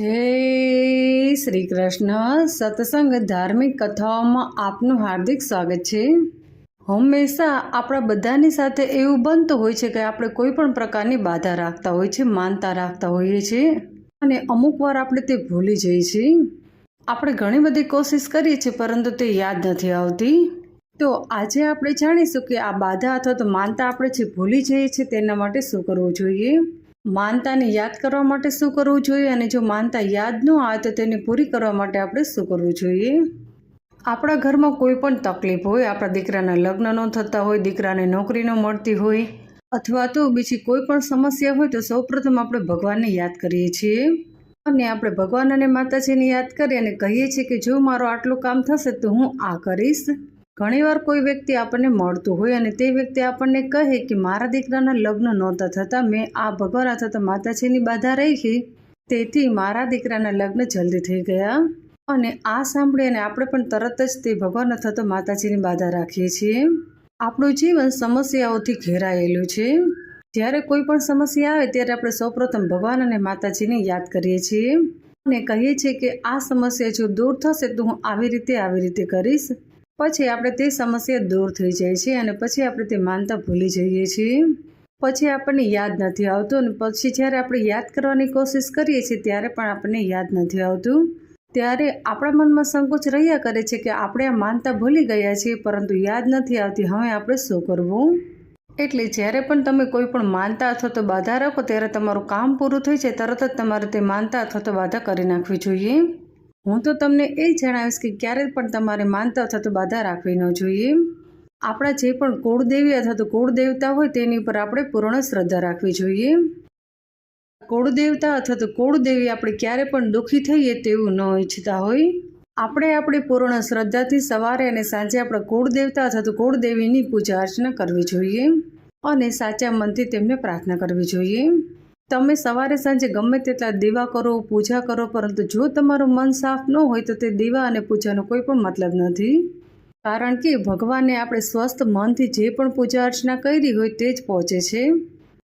જય શ્રી કૃષ્ણ સત્સંગ ધાર્મિક કથાઓમાં આપનું હાર્દિક સ્વાગત છે. હંમેશા આપણા બધાની સાથે એવું બનતું હોય છે કે આપણે કોઈ પણ પ્રકારની બાધા રાખતા હોય છે, માનતા રાખતા હોઈએ છીએ અને અમુક વાર આપણે તે ભૂલી જઈએ છીએ. આપણે ઘણી બધી કોશિશ કરીએ છીએ, પરંતુ તે યાદ નથી આવતી. તો આજે આપણે જાણીશું કે આ બાધા અથવા તો માનતા આપણે જે ભૂલી જઈએ છીએ, તેના માટે શું કરવું જોઈએ? માનતાને યાદ કરવા માટે શું કરવું જોઈએ અને જો માનતા યાદ ન આવે તો તેને પૂરી કરવા માટે આપણે શું કરવું જોઈએ? આપણા ઘરમાં કોઈ પણ તકલીફ હોય, આપણા દીકરાના લગ્ન ન થતા હોય, દીકરાને નોકરી ન મળતી હોય, અથવા તો બીજી કોઈ પણ સમસ્યા હોય તો સૌપ્રથમ આપણે ભગવાનને યાદ કરીએ છીએ. અને આપણે ભગવાન અને માતાજીને યાદ કરી અને કહીએ છીએ કે જો મારો આટલું કામ થશે તો હું આ કરીશ. ઘણીવાર કોઈ વ્યક્તિ આપણને મળતું હોય અને તે વ્યક્તિ આપણને કહે કે મારા દીકરાના લગ્ન નહોતા થતા, મેં આ ભગવાન અથવા તો માતાજીની બાધા રાખી, તેથી મારા દીકરાના લગ્ન જલ્દી થઈ ગયા. અને આ સાંભળી અને આપણે પણ તરત જ તે ભગવાન અથવા તો માતાજીની બાધા રાખીએ છીએ. આપણું જીવન સમસ્યાઓથી ઘેરાયેલું છે. જ્યારે કોઈ પણ સમસ્યા આવે ત્યારે આપણે સૌપ્રથમ ભગવાન અને માતાજીને યાદ કરીએ છીએ. અને કહીએ છીએ કે આ સમસ્યા જો દૂર થશે તો હું આવી રીતે આવી રીતે કરીશ. પછી આપણે તે સમસ્યા દૂર થઈ જાય છે અને પછી આપણે તે માનતા ભૂલી જઈએ છીએ. પછી આપણને યાદ નથી આવતું અને પછી જ્યારે આપણે યાદ કરવાની કોશિશ કરીએ છીએ ત્યારે પણ આપણને યાદ નથી આવતું. ત્યારે આપણા મનમાં સંકોચ રહ્યા કરે છે કે આપણે આ માનતા ભૂલી ગયા છીએ પરંતુ યાદ નથી આવતી, હવે આપણે શું કરવું? એટલે જ્યારે પણ તમે કોઈ પણ માનતા અથવા તો બાધા રાખો ત્યારે તમારું કામ પૂરું થઈ જાય, તરત જ તમારે તે માનતા અથવા તો બાધા કરી નાખવી જોઈએ. હું તો તમને એ જણાવીશ કે ક્યારે પણ તમારે માનતા અથવા તો બાધા રાખવી ન જોઈએ. આપણા જે પણ કુળદેવી અથવા તો કુળદેવતા હોય તેની પર આપણે પૂર્ણ શ્રદ્ધા રાખવી જોઈએ. કુળદેવતા અથવા તો કુળદેવી આપણે ક્યારે પણ દુઃખી થઈએ તેવું ન ઈચ્છતા હોય. આપણે આપણી પૂર્ણ શ્રદ્ધાથી સવારે અને સાંજે આપણા કુળદેવતા અથવા તો કુળદેવીની પૂજા અર્ચના કરવી જોઈએ અને સાચા મનથી તેમને પ્રાર્થના કરવી જોઈએ. તમે સવારે સાંજે ગમે તેટલા દીવા કરો, પૂજા કરો, પરંતુ જો તમારું મન સાફ ન હોય તો તે દીવા અને પૂજાનો કોઈ પણ મતલબ નથી. કારણ કે ભગવાનને આપણે સ્વસ્થ મનથી જે પણ પૂજા અર્ચના કરી હોય તે જ પહોંચે છે.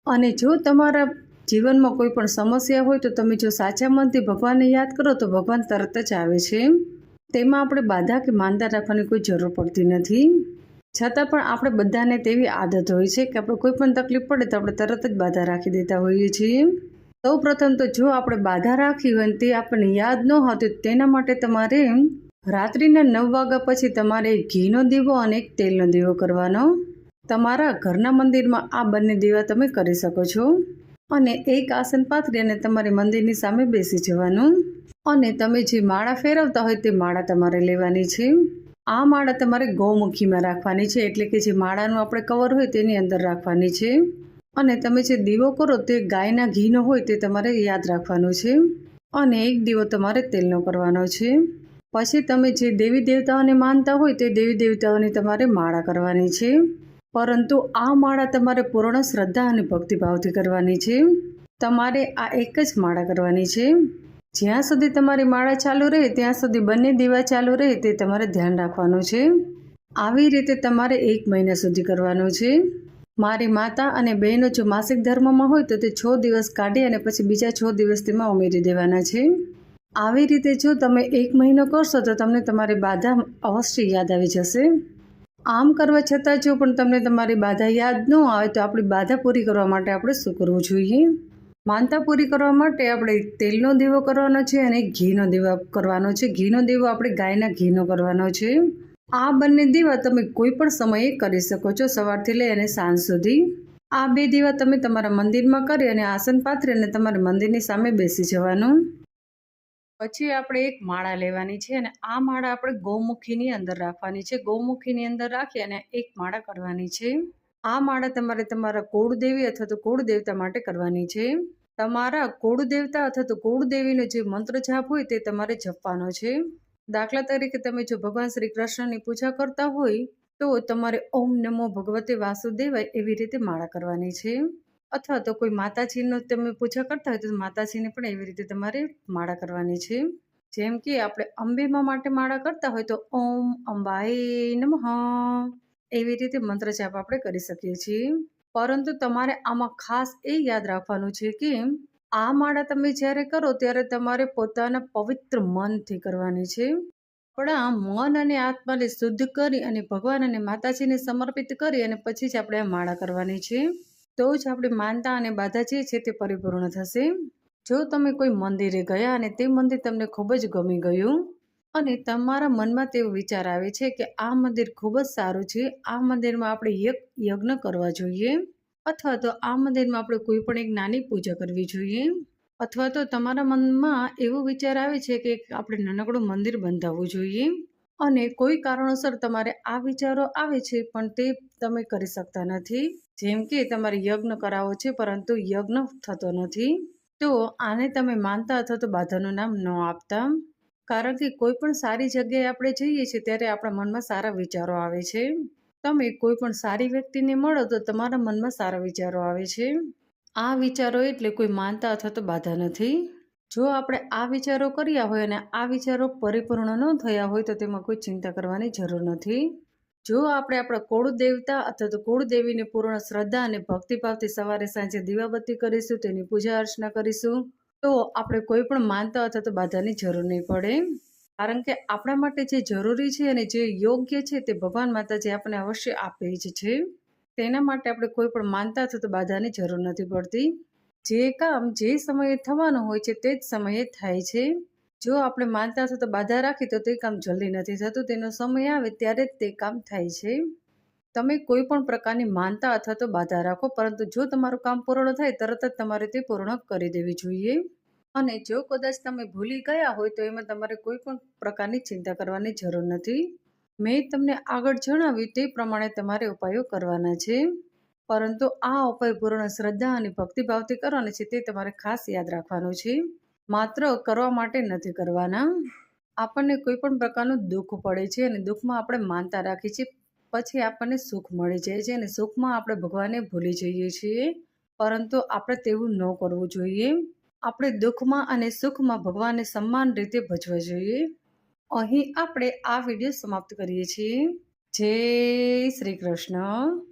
અને જો તમારા જીવનમાં કોઈ પણ સમસ્યા હોય તો તમે જો સાચા મનથી ભગવાનને યાદ કરો તો ભગવાન તરત જ આવે છે. તેમાં આપણે બાધા કે માનતા રાખવાની કોઈ જરૂર પડતી નથી. છતાં પણ આપણે બધાને તેવી આદત હોય છે કે આપણે કોઈ પણ તકલીફ પડે તો આપણે તરત જ બાધા રાખી દેતા હોઈએ છીએ. સૌ પ્રથમ તો જો આપણે બાધા રાખી હોય તે આપણને યાદ ન હતું તેના માટે તમારે રાત્રિના નવ વાગ્યા પછી તમારે ઘીનો દીવો અને એક તેલનો દીવો કરવાનો. તમારા ઘરના મંદિરમાં આ બંને દીવા તમે કરી શકો છો. અને એક આસન પાથરી અને તમારે મંદિરની સામે બેસી જવાનું. અને તમે જે માળા ફેરવતા હોય તે માળા તમારે લેવાની છે. આ માળા તમારે ગૌમુખીમાં રાખવાની છે. એટલે કે જે માળાનું આપણે કવર હોય તેની અંદર રાખવાની છે. અને તમે જે દીવો કરો તે ગાયના ઘીનો હોય તે તમારે યાદ રાખવાનું છે. અને એક દીવો તમારે તેલનો કરવાનો છે. પછી તમે જે દેવી દેવતાઓને માનતા હોય તે દેવી દેવતાઓની તમારે માળા કરવાની છે. પરંતુ આ માળા તમારે પૂર્ણ શ્રદ્ધા અને ભક્તિભાવથી કરવાની છે. તમારે આ એક જ માળા કરવાની છે. જ્યાં સુધી તમારી માળા ચાલુ રહે, ત્યાં સુધી બંને દીવા ચાલુ રહે તે તમારે ધ્યાન રાખવાનું છે. આવી રીતે તમારે એક મહિના સુધી કરવાનું છે. મારી માતા અને બહેનો જો માસિક ધર્મમાં હોય તો તે છ દિવસ કાઢી અને પછી બીજા છ દિવસ તેમાં ઉમેરી દેવાના છે. આવી રીતે જો તમે એક મહિનો કરશો તો તમને તમારી બાધા અવશ્ય યાદ આવી જશે. આમ કરવા છતાં જો પણ તમને તમારી બાધા યાદ ન આવે તો આપણી બાધા પૂરી કરવા માટે આપણે શું કરવું જોઈએ? માનતા પૂરી કરવા માટે આપણે તેલનો દીવો કરવાનો છે અને ઘીનો દીવો કરવાનો છે. ઘીનો દીવો આપણે ગાયના ઘીનો કરવાનો છે. આ બંને દીવા તમે કોઈ પણ સમયે કરી શકો છો. સવારથી લઈ અને સાંજ સુધી. આ બે દીવા તમે તમારા મંદિરમાં કરી અને આસન પાથરી અને તમારા મંદિરની સામે બેસી જવાનું. પછી આપણે એક માળા લેવાની છે અને આ માળા આપણે ગૌમુખીની અંદર રાખવાની છે. ગૌમુખીની અંદર રાખી અને એક માળા કરવાની છે. આ માળા તમારે તમારા કુળદેવી અથવા તો કુળદેવતા માટે કરવાની છે. તમારા કુળદેવતા અથવા તો કુળદેવીનો જે મંત્ર જાપ હોય તે તમારે જપવાનો છે. દાખલા તરીકે તમે જો ભગવાન શ્રી કૃષ્ણની પૂજા કરતા હોય, તો તમારે ઓમ નમો ભગવતે વાસુદેવાય એવી રીતે માળા કરવાની છે. અથવા તો કોઈ માતાજીનો તમે પૂજા કરતા હોય તો માતાજીને પણ એવી રીતે તમારે માળા કરવાની છે. જેમ કે આપણે અંબેમાં માટે માળા કરતા હોય તો ઓમ અંબાએ નમઃ. એવી રીતે મંત્ર જાપ આપણે કરી શકીએ છીએ. પરંતુ તમારે આમાં ખાસ એ યાદ રાખવાનું છે કે આ માળા તમે જ્યારે કરો ત્યારે તમારે પોતાના પવિત્ર મનથી કરવાની છે. આપણા મન અને આત્માને શુદ્ધ કરી અને ભગવાન અને માતાજીને સમર્પિત કરી અને પછી જ આપણે આ માળા કરવાની છે. તો જ આપણી માનતા અને બાધા જે છે તે પરિપૂર્ણ થશે. જો તમે કોઈ મંદિરે ગયા અને તે મંદિર તમને ખૂબ જ ગમી ગયું અને તમારા મનમાં તેવો વિચાર આવે છે કે આ મંદિર ખૂબ જ સારું છે, આ મંદિરમાં આપણે યજ્ઞ કરવા જોઈએ, અથવા તો આ મંદિરમાં આપણે કોઈ પણ એક નાની પૂજા કરવી જોઈએ, અથવા તો તમારા મનમાં એવો વિચાર આવે છે કે આપણે નાનકડું મંદિર બંધાવવું જોઈએ, અને કોઈ કારણોસર તમારે આ વિચારો આવે છે પણ તે તમે કરી શકતા નથી. જેમ કે તમારે યજ્ઞ કરાવો છે પરંતુ યજ્ઞ થતો નથી, તો આને તમે માનતા અથવા તો બાધાનું નામ ન આપતા. કારણ કે કોઈ પણ સારી જગ્યાએ આપણે જઈએ છીએ ત્યારે આપણા મનમાં સારા વિચારો આવે છે. તમે કોઈ પણ સારી વ્યક્તિને મળો તો તમારા મનમાં સારા વિચારો આવે છે. આ વિચારો એટલે કોઈ માનતા અથવા તો બાધા નથી. જો આપણે આ વિચારો કર્યા હોય અને આ વિચારો પરિપૂર્ણ ન થયા હોય તો તેમાં કોઈ ચિંતા કરવાની જરૂર નથી. જો આપણે આપણા કુળ દેવતા અથવા તો કુળદેવીને પૂર્ણ શ્રદ્ધા અને ભક્તિભાવથી સવારે સાંજે દીવાબત્તી કરીશું, તેની પૂજા અર્ચના કરીશું તો આપણે કોઈ પણ માનતા અથવા તો બાધાની જરૂર નહીં પડે. કારણ કે આપણા માટે જે જરૂરી છે અને જે યોગ્ય છે તે ભગવાન માતાજી આપણને અવશ્ય આપે જ છે. તેના માટે આપણે કોઈ પણ માનતા અથવા તો બાધાની જરૂર નથી પડતી. જે કામ જે સમયે થવાનું હોય છે તે જ સમયે થાય છે. જો આપણે માનતા અથવા તો બાધા રાખી તો તે કામ જલ્દી નથી થતું. તેનો સમય આવે ત્યારે જ તે કામ થાય છે. તમે કોઈ પણ પ્રકારની માનતા અથવા તો બાધા રાખો, પરંતુ જો તમારું કામ પૂર્ણ થાય, તરત જ તમારે તે પૂર્ણ કરી દેવી જોઈએ. અને જો કદાચ તમે ભૂલી ગયા હોય, તો એમાં તમારે કોઈ પણ પ્રકારની ચિંતા કરવાની જરૂર નથી. મેં તમને આગળ જણાવ્યું તે પ્રમાણે તમારે ઉપાયો કરવાના છે. પરંતુ આ ઉપાય પૂર્ણ શ્રદ્ધા અને ભક્તિભાવથી કરવાના છે, તે તમારે ખાસ યાદ રાખવાનું છે. માત્ર કરવા માટે નથી કરવાના. આપણને કોઈ પણ પ્રકારનું દુઃખ પડે છે અને દુઃખમાં આપણે માનતા રાખીએ છીએ પછી આપણને સુખ મળી જાય છે અને સુખમાં આપણે ભગવાનને ભૂલી જઈએ છીએ. પરંતુ આપણે તેવું ન કરવું જોઈએ. આપણે દુઃખમાં અને સુખમાં ભગવાનને સમાન રીતે ભજવા જોઈએ. અહીં આપણે આ વીડિયો સમાપ્ત કરીએ છીએ. જય શ્રી કૃષ્ણ.